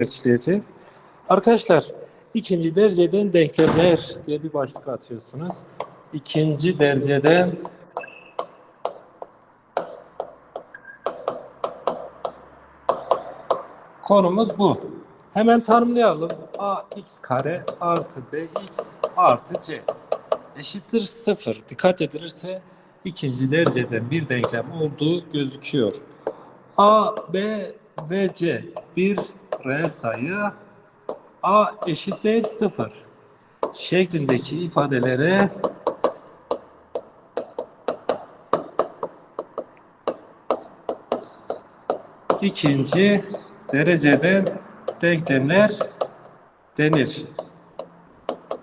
işleyeceğiz. Arkadaşlar ikinci dereceden denklemler diye bir başlık atıyorsunuz. İkinci dereceden konumuz bu. Hemen tanımlayalım. ax kare artı bx artı c eşittir 0. Dikkat edilirse ikinci dereceden bir denklem olduğu gözüküyor. a, b ve c bir reel sayı a eşittir 0 şeklindeki ifadelere ikinci dereceden denklemler denir.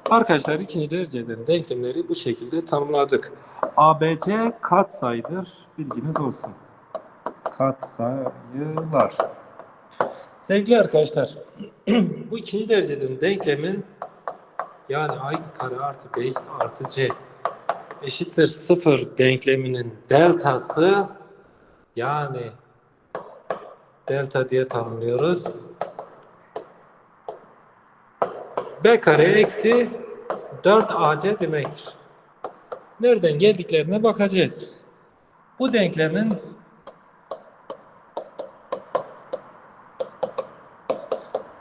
Arkadaşlar ikinci dereceden denklemleri bu şekilde tanımladık. ABC katsayıdır. Bilginiz olsun. Katsayılar. Sevgili arkadaşlar, bu ikinci dereceden denklemin yani ax kare artı bx artı c eşittir sıfır denkleminin deltası yani delta diye tanımlıyoruz. b kare eksi 4ac demektir. Nereden geldiklerine bakacağız. Bu denklemin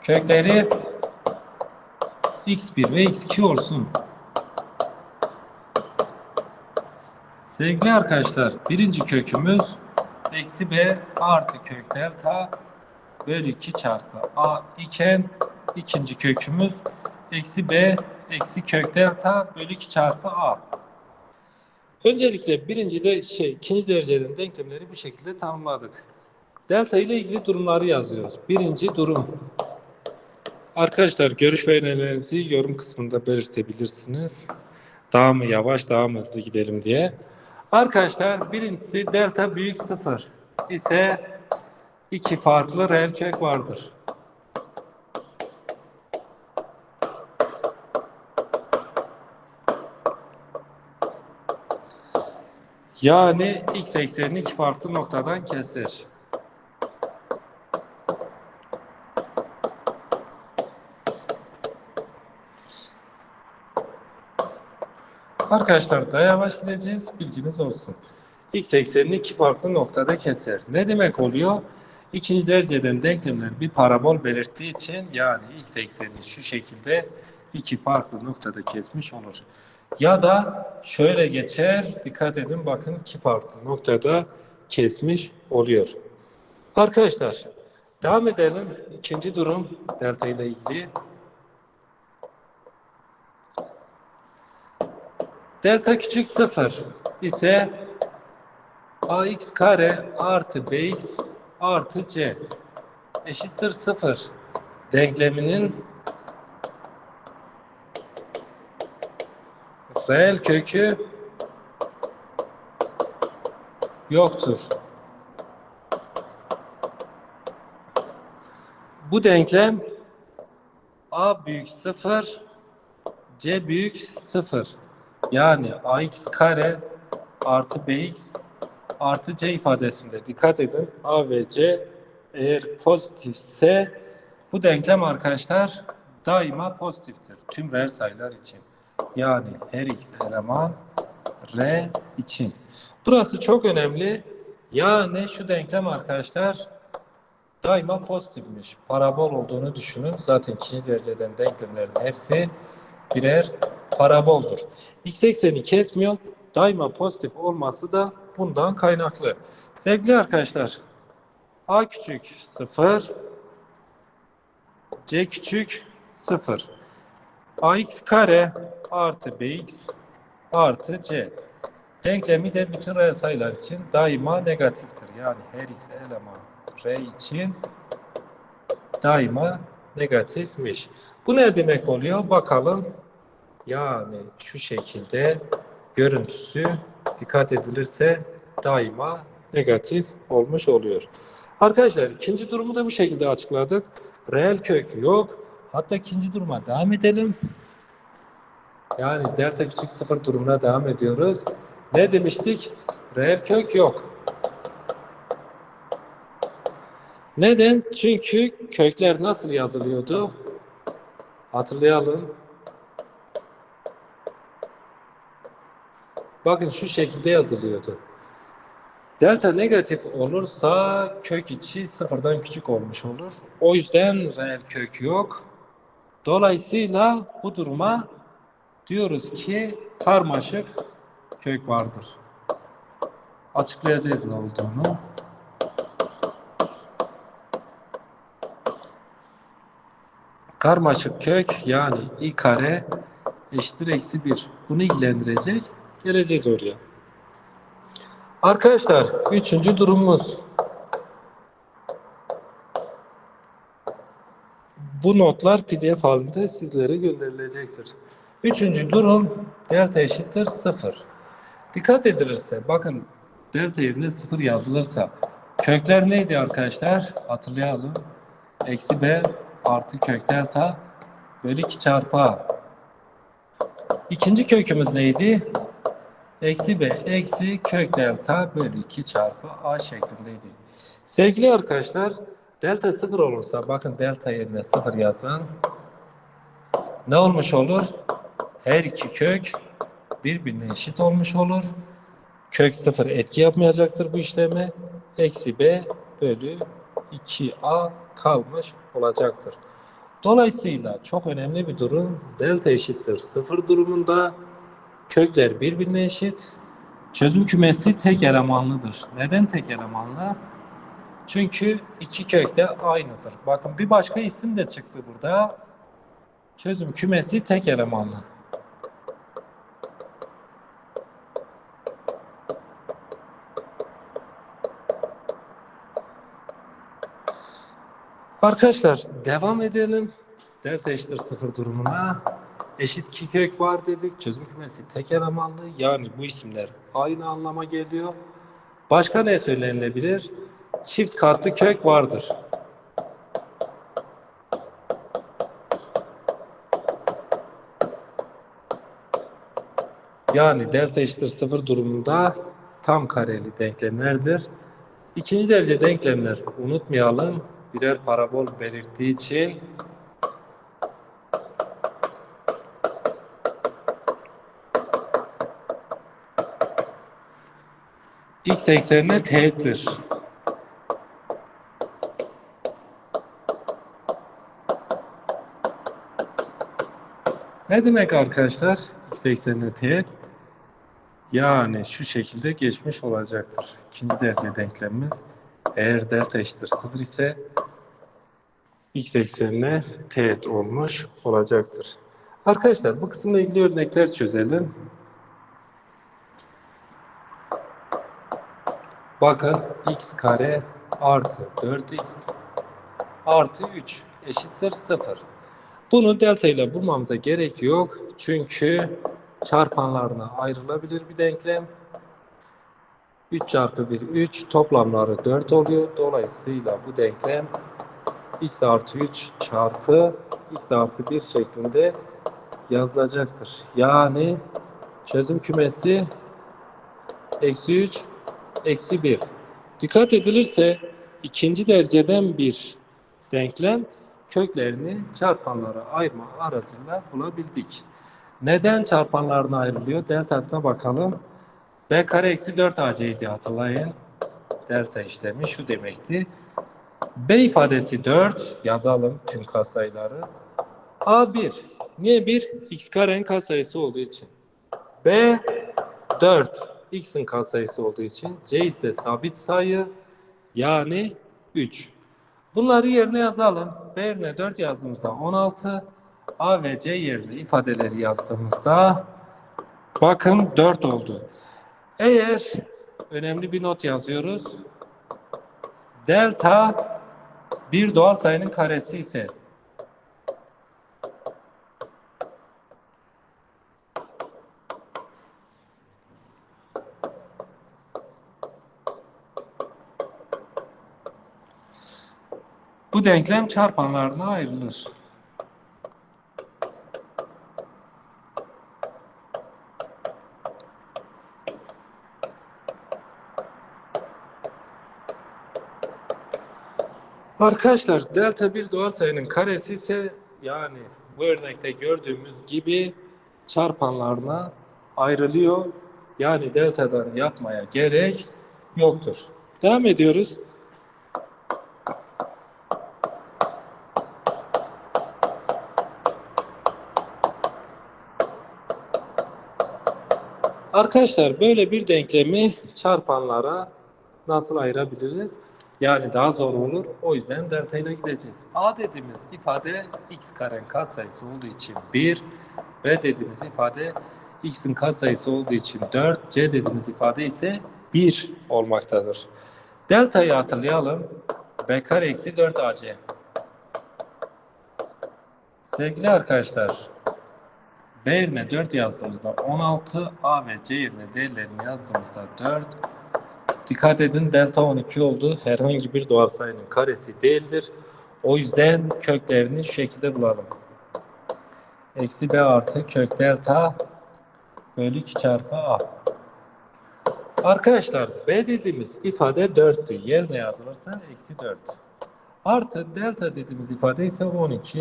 kökleri x1 ve x2 olsun. Sevgili arkadaşlar birinci kökümüz eksi b artı kök delta bölü 2 çarpı a iken ikinci kökümüz eksi b eksi kök delta bölü 2 çarpı a. Öncelikle birinci de şey ikinci dereceden denklemleri bu şekilde tanımladık. Delta ile ilgili durumları yazıyoruz. Birinci durum. Arkadaşlar görüş ve önerilerinizi yorum kısmında belirtebilirsiniz. Daha mı yavaş, daha mı hızlı gidelim diye. Arkadaşlar birincisi delta büyük sıfır ise iki farklı reel kök vardır. Yani x eksenini iki farklı noktadan keser. Arkadaşlar daha yavaş gideceğiz. Bilginiz olsun. X eksenini iki farklı noktada keser. Ne demek oluyor? İkinci dereceden denklemler bir parabol belirttiği için yani x eksenini şu şekilde iki farklı noktada kesmiş olur. Ya da şöyle geçer. Dikkat edin bakın iki farklı noktada kesmiş oluyor. Arkadaşlar devam edelim. İkinci durum delta ile ilgili. Delta küçük sıfır ise ax kare artı bx artı c eşittir sıfır denkleminin reel kökü yoktur. Bu denklem a büyük sıfır c büyük sıfır yani ax kare artı bx artı c ifadesinde dikkat edin. a ve c eğer pozitifse bu denklem arkadaşlar daima pozitiftir. Tüm reel sayılar için. Yani her x eleman r için. Burası çok önemli. Yani şu denklem arkadaşlar daima pozitifmiş. Parabol olduğunu düşünün. Zaten ikinci dereceden denklemlerin hepsi birer paraboldur. X ekseni kesmiyor. Daima pozitif olması da bundan kaynaklı. Sevgili arkadaşlar, A küçük 0, C küçük 0. AX kare artı BX artı C. Denklemi de bütün reel sayılar için daima negatiftir. Yani her x eleman R için daima negatifmiş. Bu ne demek oluyor? Bakalım. Yani şu şekilde görüntüsü dikkat edilirse daima negatif olmuş oluyor. Arkadaşlar ikinci durumu da bu şekilde açıkladık. Reel kök yok. Hatta ikinci duruma devam edelim. Yani delta küçük sıfır durumuna devam ediyoruz. Ne demiştik? Reel kök yok. Neden? Çünkü kökler nasıl yazılıyordu? Hatırlayalım. Bakın şu şekilde yazılıyordu. Delta negatif olursa kök içi sıfırdan küçük olmuş olur. O yüzden reel kök yok. Dolayısıyla bu duruma diyoruz ki karmaşık kök vardır. Açıklayacağız ne olduğunu. Karmaşık kök yani i kare eşittir eksi 1. Bunu ilgilendirecek. Geleceğiz oraya. Arkadaşlar üçüncü durumumuz. Bu notlar pdf halinde sizlere gönderilecektir. Üçüncü durum delta eşittir 0. Dikkat edilirse bakın delta yerine 0 yazılırsa kökler neydi arkadaşlar? Hatırlayalım. Eksi b artı kök delta bölü 2 çarpı a. İkinci kökümüz neydi? Eksi b eksi kök delta bölü 2 çarpı a şeklindeydi. Sevgili arkadaşlar delta 0 olursa bakın delta yerine 0 yazın. Ne olmuş olur? Her iki kök birbirine eşit olmuş olur. Kök 0 etki yapmayacaktır bu işleme. Eksi b bölü 2a kalmış olacaktır. Dolayısıyla çok önemli bir durum delta eşittir 0 durumunda kökler birbirine eşit. Çözüm kümesi tek elemanlıdır. Neden tek elemanlı? Çünkü iki kök de aynıdır. Bakın bir başka isim de çıktı burada. Çözüm kümesi tek elemanlı. Arkadaşlar devam edelim. Delta eşittir sıfır durumuna. Eşit iki kök var dedik. Çözüm kümesi tek elemanlı. Yani bu isimler aynı anlama geliyor. Başka ne söylenilebilir? Çift katlı kök vardır. Yani delta eşittir sıfır durumunda tam kareli denklemlerdir. İkinci derece denklemler unutmayalım. Birer parabol belirttiği için x eksenine teğettir. Ne demek arkadaşlar? X eksenine teğet. Yani şu şekilde geçmiş olacaktır. İkinci derece denklemimiz. Eğer delta eşittir 0 ise x eksenine teğet olmuş olacaktır. Arkadaşlar bu kısımla ilgili örnekler çözelim. Bakın x kare artı 4x artı 3 eşittir 0. Bunu delta ile bulmamıza gerek yok. Çünkü çarpanlarına ayrılabilir bir denklem. 3 çarpı 1 3 toplamları 4 oluyor. Dolayısıyla bu denklem x artı 3 çarpı x artı 1 şeklinde yazılacaktır. Yani çözüm kümesi eksi 3 eksi 1. Dikkat edilirse ikinci dereceden bir denklem köklerini çarpanlara ayırma aracıyla bulabildik. Neden çarpanlarına ayrılıyor? Deltasına bakalım. B kare eksi 4 AC'ydi hatırlayın. Delta işlemi şu demekti. B ifadesi 4 yazalım tüm katsayıları. A1 niye 1? X karenin katsayısı olduğu için. B 4 X'in katsayısı olduğu için. C ise sabit sayı yani 3. Bunları yerine yazalım. B yerine 4 yazdığımızda 16. A ve C yerine ifadeleri yazdığımızda bakın 4 oldu. Eğer önemli bir not yazıyoruz. Delta bir doğal sayının karesi ise bu denklem çarpanlarına ayrılır. Arkadaşlar delta bir doğal sayının karesi ise yani bu örnekte gördüğümüz gibi çarpanlarına ayrılıyor. Yani deltadan yapmaya gerek yoktur. Devam ediyoruz. Arkadaşlar böyle bir denklemi çarpanlara nasıl ayırabiliriz? Yani daha zor olur. O yüzden ile gideceğiz. A dediğimiz ifade x karen katsayısı olduğu için 1. B dediğimiz ifade x'in katsayısı olduğu için 4. C dediğimiz ifade ise 1 olmaktadır. Delta'yı hatırlayalım. B kare eksi 4 AC. Sevgili arkadaşlar, B yerine 4 yazdığımızda 16, A ve C yerine değerlerini yazdığımızda 4. Dikkat edin delta 12 oldu. Herhangi bir doğal sayının karesi değildir. O yüzden köklerini şu şekilde bulalım. Eksi B artı kök delta bölü 2 çarpı A. Arkadaşlar B dediğimiz ifade 4'tü. Yerine yazılırsa eksi 4. Artı delta dediğimiz ifade ise 12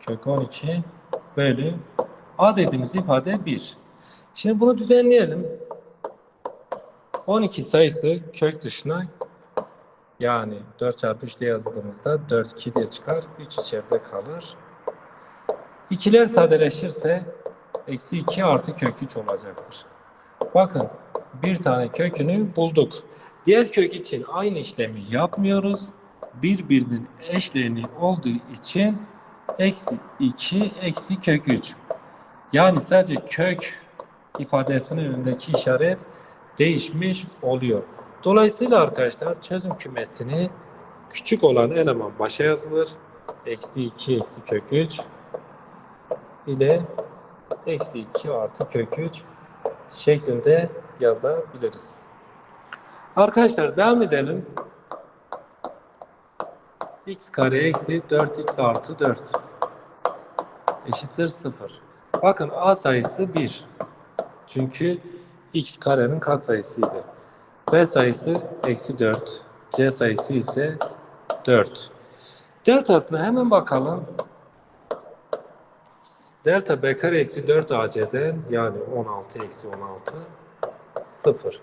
kök 12 bölü A dediğimiz ifade 1. Şimdi bunu düzenleyelim. 12 sayısı kök dışına yani 4 çarpı 3 diye yazdığımızda 4 2 diye çıkar. 3 içeride kalır. İkiler sadeleşirse eksi 2 artı kök 3 olacaktır. Bakın bir tane kökünü bulduk. Diğer kök için aynı işlemi yapmıyoruz. Birbirinin eşleni olduğu için eksi 2 eksi kök 3. Yani sadece kök ifadesinin önündeki işaret değişmiş oluyor. Dolayısıyla arkadaşlar çözüm kümesini küçük olan eleman başa yazılır. Eksi 2 eksi kök 3 ile eksi 2 artı kök 3 şeklinde yazabiliriz. Arkadaşlar devam edelim. x kare eksi 4x artı 4 eşittir 0. Bakın a sayısı 1. Çünkü x karenin katsayısıydı. B sayısı eksi 4. C sayısı ise 4. Deltasına hemen bakalım. Delta B kare eksi 4 AC'den yani 16 eksi 16 0.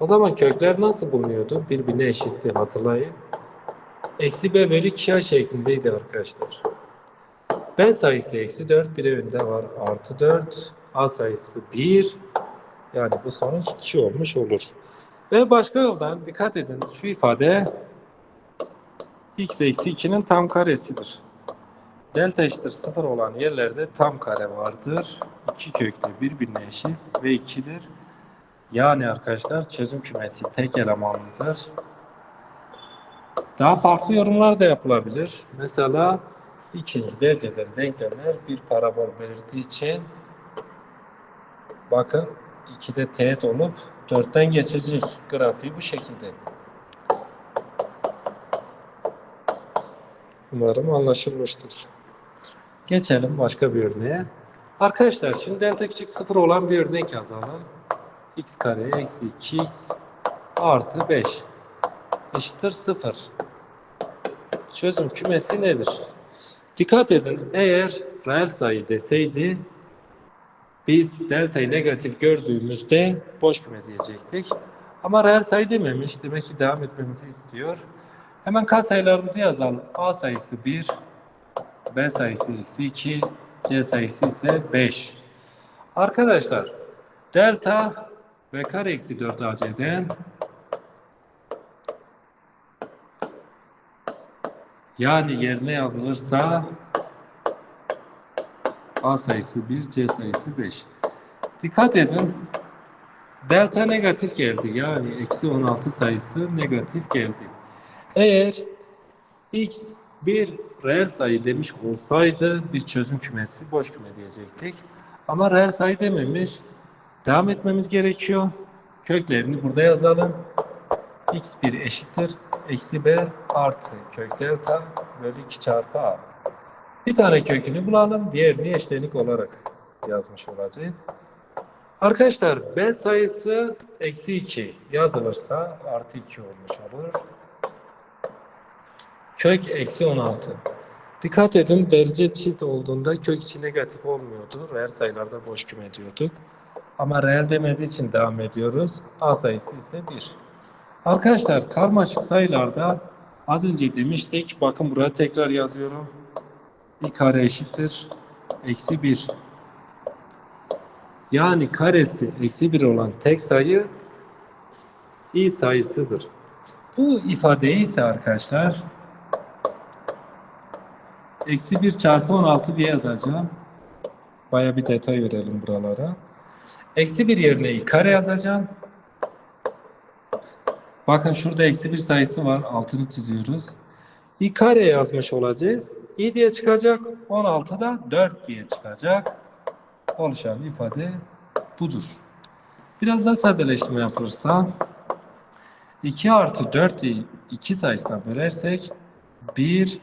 O zaman kökler nasıl bulunuyordu? Birbirine eşitti hatırlayın. Eksi B bölü 2A şeklindeydi arkadaşlar. B sayısı eksi 4 bir de önünde var artı 4. A sayısı 1. Yani bu sonuç 2 olmuş olur. Ve başka yoldan dikkat edin şu ifade x eksi 2'nin tam karesidir. Delta eşittir 0 olan yerlerde tam kare vardır. İki köklü birbirine eşit ve 2'dir. Yani arkadaşlar çözüm kümesi tek elemanlıdır. Daha farklı yorumlar da yapılabilir. Mesela ikinci dereceden denklemler bir parabol belirttiği için bakın 2'de teğet olup 4'ten geçecek. Grafiği bu şekilde. Umarım anlaşılmıştır. Geçelim başka bir örneğe. Arkadaşlar şimdi delta küçük 0 olan bir örnek yazalım. x kare eksi 2x artı 5 eşittir 0. Çözüm kümesi nedir? Dikkat edin eğer reel sayı deseydi biz delta'yı negatif gördüğümüzde boş küme diyecektik. Ama reel sayı dememiş. Demek ki devam etmemizi istiyor. Hemen katsayılarımızı yazalım. A sayısı 1, B sayısı eksi 2, C sayısı ise 5. Arkadaşlar delta B kare eksi 4 AC'den yani yerine yazılırsa A sayısı 1, C sayısı 5. Dikkat edin. Delta negatif geldi. Yani eksi 16 sayısı negatif geldi. Eğer x bir reel sayı demiş olsaydı biz çözüm kümesi boş küme diyecektik. Ama reel sayı dememiş. Devam etmemiz gerekiyor. Köklerini burada yazalım. x1 eşittir. Eksi b artı kök delta bölü 2 çarpı a. Bir tane kökünü bulalım. Diğerini eşlenik olarak yazmış olacağız. Arkadaşlar b sayısı eksi 2 yazılırsa artı 2 olmuş olur. Kök eksi 16. Dikkat edin derece çift olduğunda kök içi negatif olmuyordu. Reel sayılarda boş küme diyorduk. Ama reel demediği için devam ediyoruz. A sayısı ise 1. Arkadaşlar karmaşık sayılarda az önce demiştik. Bakın buraya tekrar yazıyorum. i kare eşittir. Eksi 1. Yani karesi eksi 1 olan tek sayı i sayısıdır. Bu ifadeyi ise arkadaşlar eksi 1 çarpı 16 diye yazacağım. Baya bir detay verelim buralara. Eksi 1 yerine i kare yazacağım. Bakın şurada eksi 1 sayısı var. Altını çiziyoruz. i kare yazmış olacağız. i diye çıkacak. 16 da 4 diye çıkacak. Oluşan ifade budur. Biraz daha sadeleştirme yapılırsa 2 artı 4'ü 2 sayısına bölersek 1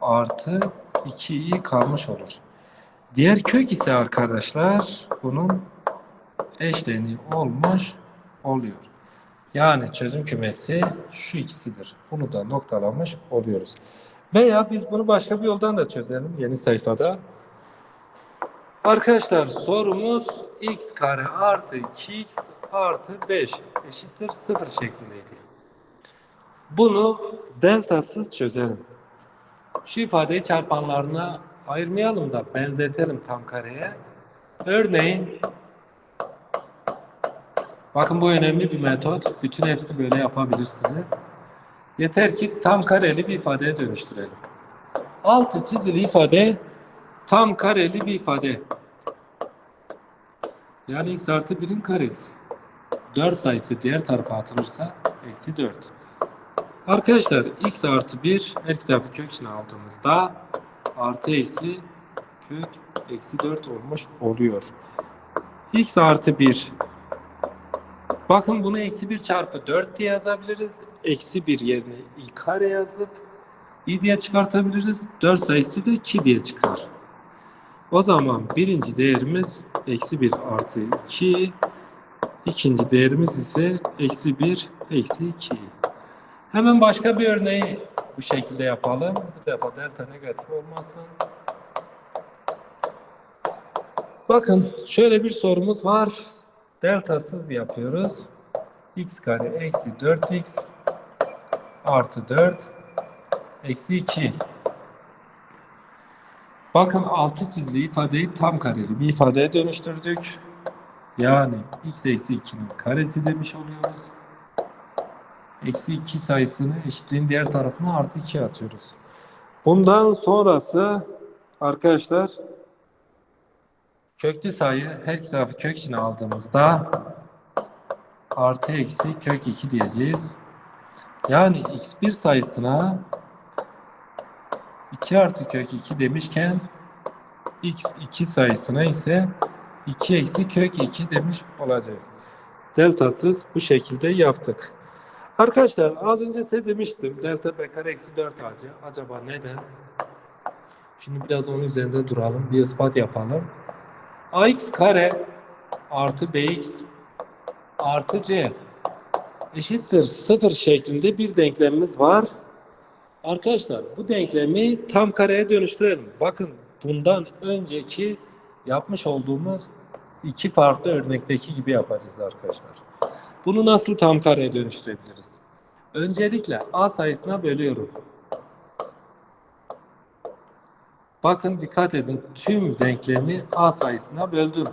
artı 2i kalmış olur. Diğer kök ise arkadaşlar bunun eşleni olmuş oluyor. Yani çözüm kümesi şu ikisidir. Bunu da noktalamış oluyoruz. Veya biz bunu başka bir yoldan da çözelim yeni sayfada. Arkadaşlar sorumuz x kare artı 2x artı 5 eşittir 0 şeklindeydi. Bunu deltasız çözelim. Şu ifadeyi çarpanlarına ayırmayalım da benzetelim tam kareye. Örneğin bakın bu önemli bir metot. Bütün hepsini böyle yapabilirsiniz. Yeter ki tam kareli bir ifadeye dönüştürelim. Altı çizili ifade tam kareli bir ifade. Yani x artı 1'in karesi. 4 sayısı diğer tarafa atılırsa eksi 4. Arkadaşlar x artı 1 her iki tarafı kök içine aldığımızda artı eksi kök eksi 4 olmuş oluyor. x artı 1 Bakın bunu eksi 1 çarpı 4 diye yazabiliriz. Eksi 1 yerine i kare yazıp i diye çıkartabiliriz. 4 sayısı da 2 diye çıkar. O zaman birinci değerimiz eksi 1 artı 2. İkinci değerimiz ise eksi 1 eksi 2. Hemen başka bir örneği bu şekilde yapalım. Bu defa delta negatif olmasın. Bakın şöyle bir sorumuz var. Deltasız yapıyoruz. x kare eksi 4x artı 4 eksi 2. Bakın altı çizili ifadeyi tam kareli bir ifadeye dönüştürdük. Yani x eksi 2'nin karesi demiş oluyoruz. Eksi 2 sayısını eşitliğin diğer tarafına artı 2 atıyoruz. Bundan sonrası arkadaşlar köklü sayı her iki tarafı kök içine aldığımızda artı eksi kök 2 diyeceğiz. Yani x1 sayısına 2 artı kök 2 demişken x2 sayısına ise 2 eksi kök 2 demiş olacağız. Deltasız bu şekilde yaptık. Arkadaşlar az önce size demiştim delta b kare eksi 4 ac acaba neden? Şimdi biraz onun üzerinde duralım. Bir ispat yapalım. Ax kare artı bx artı c eşittir 0 şeklinde bir denklemimiz var. Arkadaşlar bu denklemi tam kareye dönüştürelim. Bakın bundan önceki yapmış olduğumuz iki farklı örnekteki gibi yapacağız arkadaşlar. Bunu nasıl tam kareye dönüştürebiliriz? Öncelikle a sayısına bölüyorum. Bakın dikkat edin tüm denklemi a sayısına böldüm.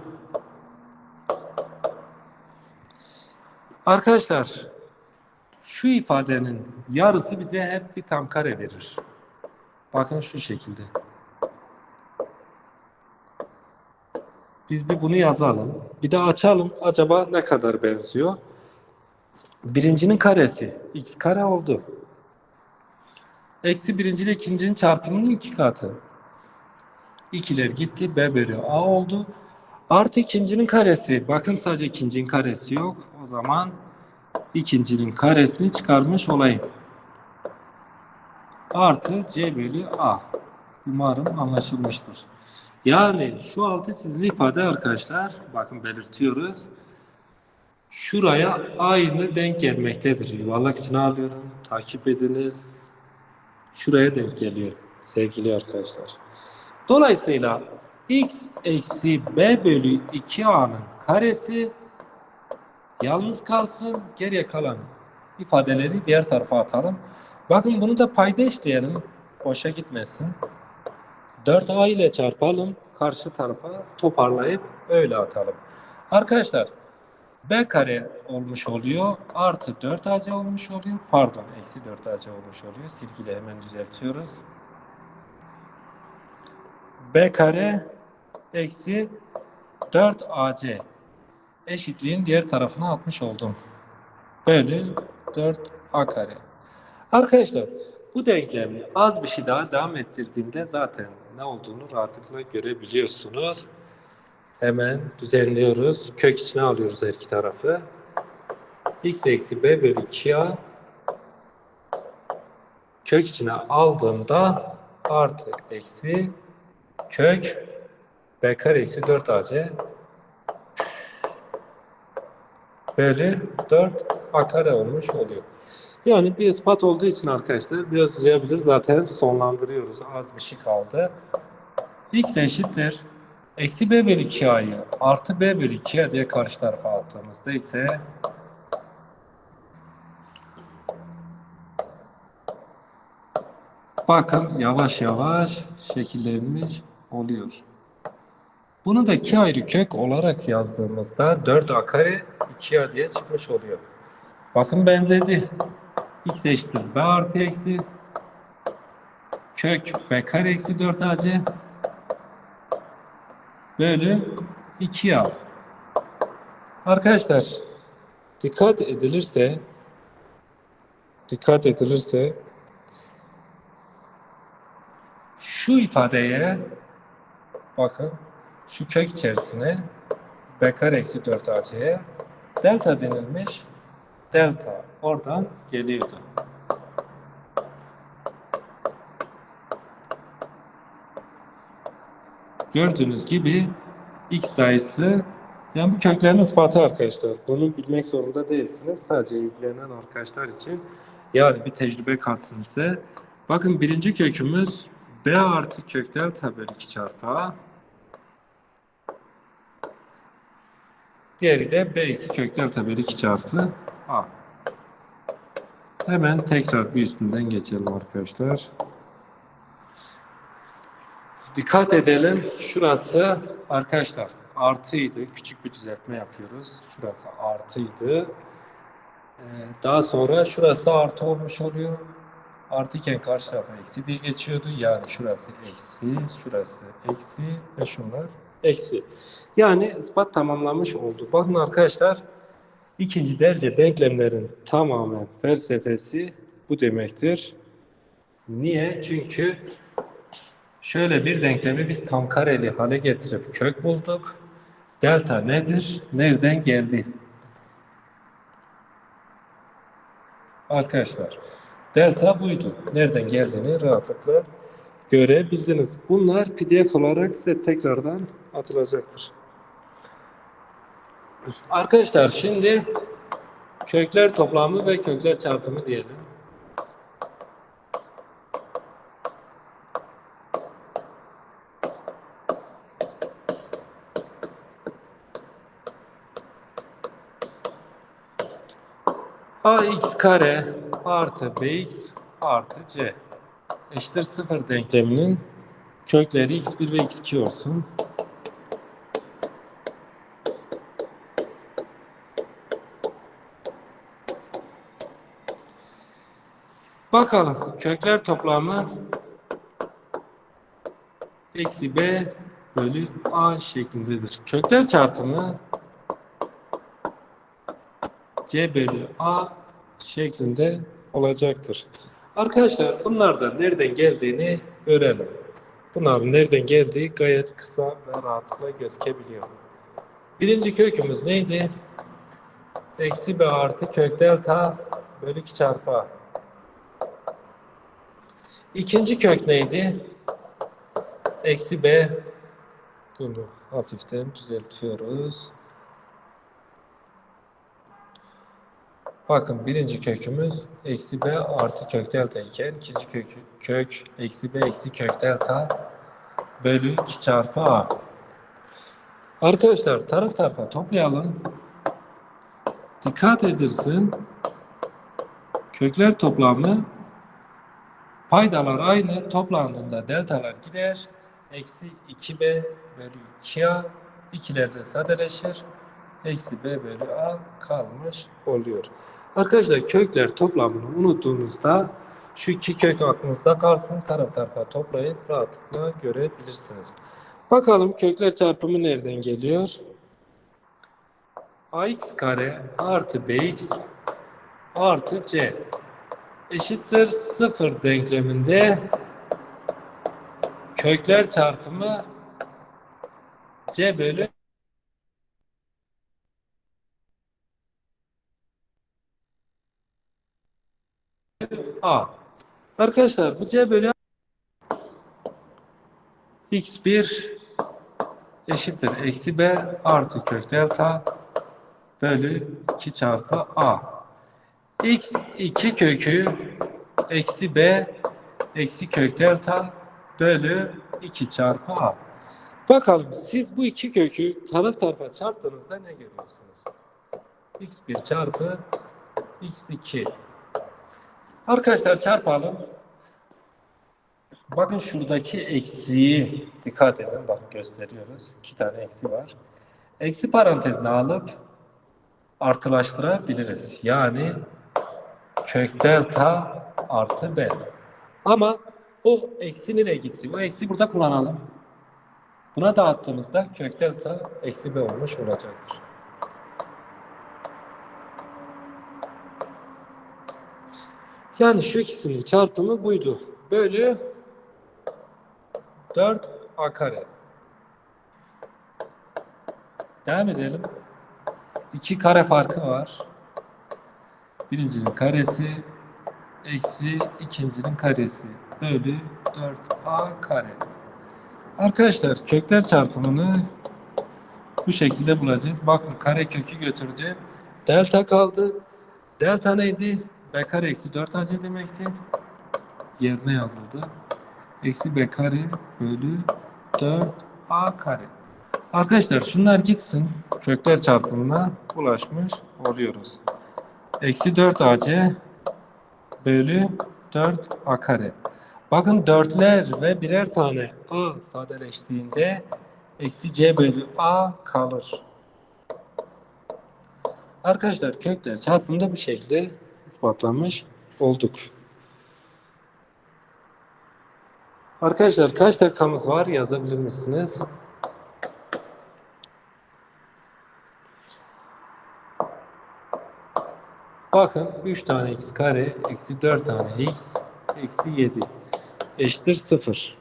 Arkadaşlar şu ifadenin yarısı bize hep bir tam kare verir. Bakın şu şekilde. Biz bir bunu yazalım. Bir de açalım. Acaba ne kadar benziyor? Birincinin karesi. X kare oldu. Eksi birinci ile ikincinin çarpımının iki katı. İkiler gitti. B bölü A oldu. Artı ikincinin karesi. Bakın sadece ikincinin karesi yok. O zaman ikincinin karesini çıkarmış olayım. Artı C bölü A. Umarım anlaşılmıştır. Yani şu altı çizili ifade arkadaşlar bakın belirtiyoruz. Şuraya aynı denk gelmektedir. Yuvarlak içine alıyorum. Takip ediniz. şuraya denk geliyor sevgili arkadaşlar. Dolayısıyla x eksi b bölü 2a'nın karesi yalnız kalsın. Geriye kalan ifadeleri diğer tarafa atalım. Bakın bunu da payda işleyelim. Boşa gitmesin. 4a ile çarpalım. Karşı tarafa toparlayıp öyle atalım. Arkadaşlar b kare olmuş oluyor. Artı 4ac olmuş oluyor. Pardon eksi 4ac olmuş oluyor. Silgiyle hemen düzeltiyoruz. B kare eksi 4ac eşitliğin diğer tarafına atmış oldum. Bölü 4a kare. Arkadaşlar bu denklemi az bir şey daha devam ettirdiğimde zaten ne olduğunu rahatlıkla görebiliyorsunuz. Hemen düzenliyoruz. Kök içine alıyoruz her iki tarafı. x eksi b bölü 2a kök içine aldığımda artı eksi kök b kare eksi 4ac bölü 4 a kare olmuş oluyor. Yani bir ispat olduğu için arkadaşlar biraz uzayabilir. Zaten sonlandırıyoruz. Az bir şey kaldı. x eşittir. Eksi b bölü 2a'yı artı b bölü 2a diye karşı tarafa attığımızda ise bakın yavaş yavaş şekillenmiş oluyor. Bunu da iki ayrı kök olarak yazdığımızda 4a kare 2a diye çıkmış oluyor. Bakın benzedi. x eşittir b artı eksi kök b kare eksi 4ac bölü 2a. Arkadaşlar dikkat edilirse dikkat edilirse şu ifadeye bakın şu kök içerisine b kare eksi 4ac'ye delta denilmiş. Delta oradan geliyordu. Gördüğünüz gibi x sayısı yani bu köklerin ispatı arkadaşlar. Bunu bilmek zorunda değilsiniz. Sadece ilgilenen arkadaşlar için yani bir tecrübe katsın ise. Bakın birinci kökümüz b artı kök delta bölü 2 çarpı a. Diğeri de b ise kök delta bölü 2 çarpı a. Hemen tekrar bir üstünden geçelim arkadaşlar. Dikkat edelim. Şurası arkadaşlar artıydı. Küçük bir düzeltme yapıyoruz. Şurası artıydı. Ee, daha sonra şurası da artı olmuş oluyor. Artıyken karşı tarafa eksi diye geçiyordu. Yani şurası eksi, şurası eksi ve şunlar eksi. Yani ispat tamamlanmış oldu. Bakın arkadaşlar ikinci derece denklemlerin tamamen felsefesi bu demektir. Niye? Çünkü şöyle bir denklemi biz tam kareli hale getirip kök bulduk. Delta nedir? Nereden geldi? Arkadaşlar delta buydu. Nereden geldiğini rahatlıkla görebildiniz. Bunlar pdf olarak size tekrardan atılacaktır. Arkadaşlar şimdi kökler toplamı ve kökler çarpımı diyelim. ax kare artı bx artı c eşittir 0 denkleminin kökleri x1 ve x2 olsun. Bakalım kökler toplamı eksi b bölü a şeklindedir. Kökler çarpımı c bölü a şeklinde olacaktır. Arkadaşlar bunlardan nereden geldiğini görelim. Bunların nereden geldiği gayet kısa ve rahatlıkla gözükebiliyor. Birinci kökümüz neydi? Eksi b artı kök delta bölü 2 çarpı a. İkinci kök neydi? Eksi b. Bunu hafiften düzeltiyoruz. Bakın birinci kökümüz eksi b artı kök delta iken ikinci kök, kök eksi b eksi kök delta bölü 2 çarpı a. Arkadaşlar taraf tarafa toplayalım. Dikkat edirsin. Kökler toplamı paydalar aynı toplandığında deltalar gider. Eksi 2b bölü 2a ikilerde sadeleşir. Eksi b bölü a kalmış oluyor. Arkadaşlar kökler toplamını unuttuğunuzda şu iki kök aklınızda kalsın. Taraf tarafa toplayıp rahatlıkla görebilirsiniz. Bakalım kökler çarpımı nereden geliyor? ax kare artı bx artı c eşittir 0 denkleminde kökler çarpımı c bölü a. Arkadaşlar bu c bölü x1 eşittir eksi b artı kök delta bölü 2 çarpı a. x 2 kökü eksi b eksi kök delta bölü 2 çarpı a. Bakalım siz bu iki kökü taraf tarafa çarptığınızda ne görüyorsunuz? x1 çarpı x2. Arkadaşlar çarpalım. Bakın şuradaki eksiği dikkat edin. Bakın gösteriyoruz. İki tane eksi var. Eksi parantezine alıp artılaştırabiliriz. Yani kök delta artı b. Ama o eksi nereye gitti? O eksi burada kullanalım. Buna dağıttığımızda kök delta eksi b olmuş olacaktır. Yani şu ikisinin çarpımı buydu. Bölü 4 a kare. Devam edelim. 2 kare farkı var. Birincinin karesi eksi ikincinin karesi bölü 4a kare. Arkadaşlar kökler çarpımını bu şekilde bulacağız. Bakın kare kökü götürdü. Delta kaldı. Delta neydi? B kare eksi 4 ac demekti. Yerine yazıldı. Eksi B kare bölü 4 A kare. Arkadaşlar şunlar gitsin. Kökler çarpımına ulaşmış oluyoruz. Eksi 4 AC bölü 4 A kare. Bakın dörtler ve birer tane A sadeleştiğinde eksi C bölü A kalır. Arkadaşlar kökler çarpımında bu şekilde ispatlamış olduk. Arkadaşlar kaç dakikamız var yazabilir misiniz? Bakın 3 tane x kare eksi 4 tane x eksi 7 eşittir 0.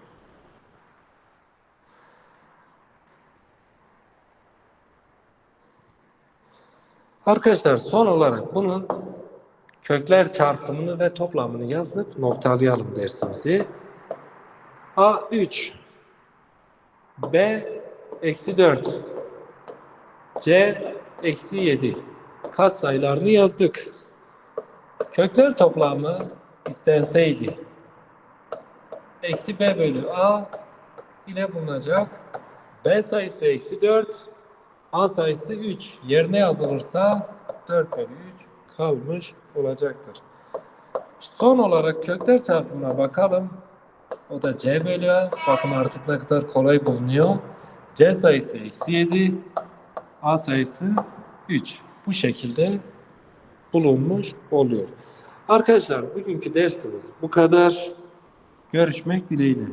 Arkadaşlar son olarak bunun kökler çarpımını ve toplamını yazıp noktalayalım dersimizi. A 3 B eksi 4 C eksi 7 katsayılarını yazdık. Kökler toplamı istenseydi eksi B bölü A ile bulunacak. B sayısı eksi 4 A sayısı 3 yerine yazılırsa 4 bölü 3 kalmış olacaktır. Son olarak kökler çarpımına bakalım. O da C bölü A. Bakın artık ne kadar kolay bulunuyor. C sayısı eksi 7. A sayısı 3. Bu şekilde bulunmuş oluyor. Arkadaşlar bugünkü dersimiz bu kadar. Görüşmek dileğiyle.